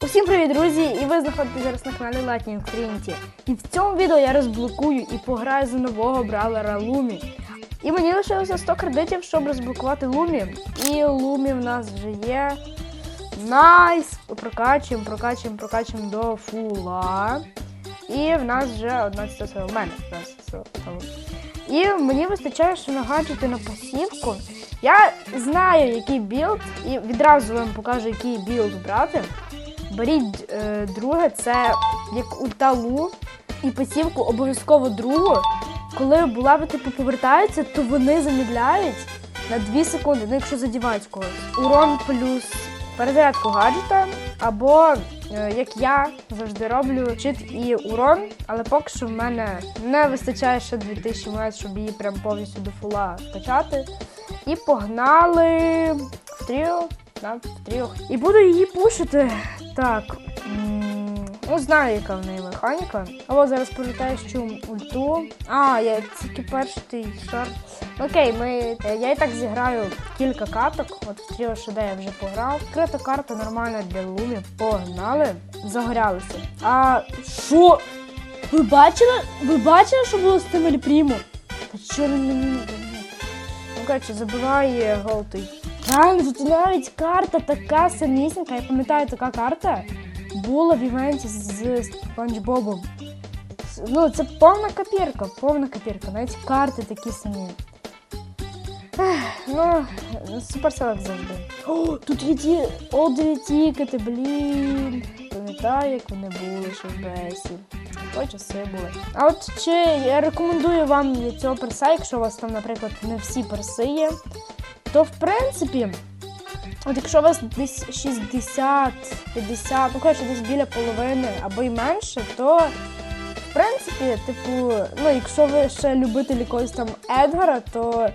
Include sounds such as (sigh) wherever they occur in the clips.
Усім привіт, друзі! І ви знаходитесь зараз на каналі Lightning Trinity. І в цьому відео я розблокую і пограю за нового бравлера Лумі. І мені лишилося 100 кредитів, щоб розблокувати Лумі. І Лумі в нас вже є. Найс! Прокачуємо, прокачуємо, прокачуємо до фула. І в нас вже 11 сила. У мене 11. І мені вистачає, що нагаджувати на пасівку. Я знаю, який білд, і відразу вам покажу, який білд брати. Беріть е, друге, це як ульталу і пасівку обов'язково другу. Коли булави типу повертаються, то вони замідляють на 2 секунди, ну якщо задівають когось. Урон плюс перезарядку гаджета, або е, як я завжди роблю чит і урон, але поки що в мене не вистачає ще 2000 монет, щоб її прям повністю до фула качати. І погнали в тріо. Да, в тріо. І буду її пушити. Так. Ну, знаю, яка в неї механіка. А от зараз пролітаю що ульту. А, я тільки перший шар. Окей, ми. Я і так зіграю кілька каток. От в тріо ШД я вже пограв. Крита карта нормальна для лумі. Погнали. Загорялися. А що? Ви бачили? Ви бачили, що було з тим Ельпрімо? Та дає? Ну, коротше, забиває голтий. Реально, тут навіть карта така самісінька. Я пам'ятаю, така карта була в івенті з Спанч Бобом. Ну, це повна копірка, повна копірка. Навіть карти такі самі. Ну, суперсел як завжди. О, тут є ті олдові тікети, блін. Пам'ятаю, як вони були ще в БСі. То часи були. А от чи я рекомендую вам цього перса, якщо у вас там, наприклад, не всі перси є, то в принципі, от якщо у вас десь 60, 50, ну коротше, десь біля половини або й менше, то в принципі, типу, ну якщо ви ще любитель якогось там Едгара, то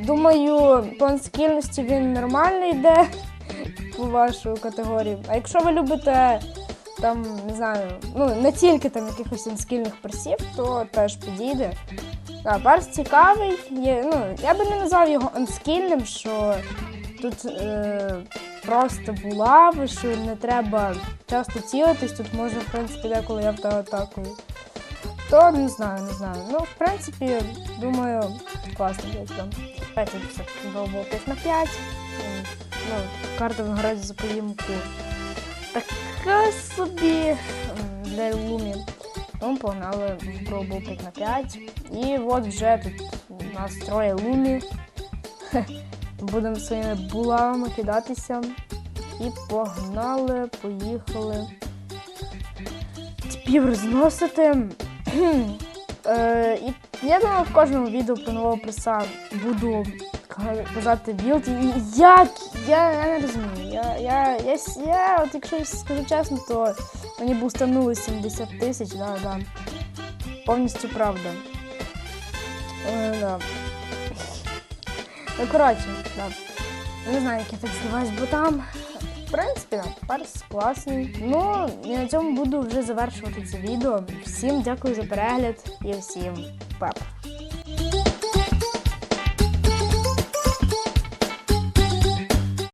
думаю, план скільності він нормально йде (laughs) по вашу категорію. А якщо ви любите там, не знаю, ну не тільки там якихось інскільних персів, то теж підійде. Да, перс цікавий, є, ну, я би не назвав його анскільним, що тут е, просто булави, що не треба часто цілитись, тут можна, в принципі, деколи я атакую. То не знаю, не знаю. Ну, в принципі, думаю, класно десь там. Давайте все 5 на 5. М, Ну, карта винагороді за поїмку. Така собі для лумі. Ну, погнали в пробу 5 на 5. І от вже тут у нас троє лумі. (laughs) Будемо своїми булавами кидатися. І погнали, поїхали. Типів розносити. (clears throat) Е, і я думаю, в кожному відео про нового преса буду ка- казати білд. І як? Я, я не розумію. Я, я, я, я, от якщо скажу чесно, то мені бустанули 70 тисяч, да, да. Повністю правда. Е. Ну, коротше, да. Не знаю, як я так здаваюсь, бо там. В принципі, да, класний. Ну, і на цьому буду вже завершувати це відео. Всім дякую за перегляд і всім пап.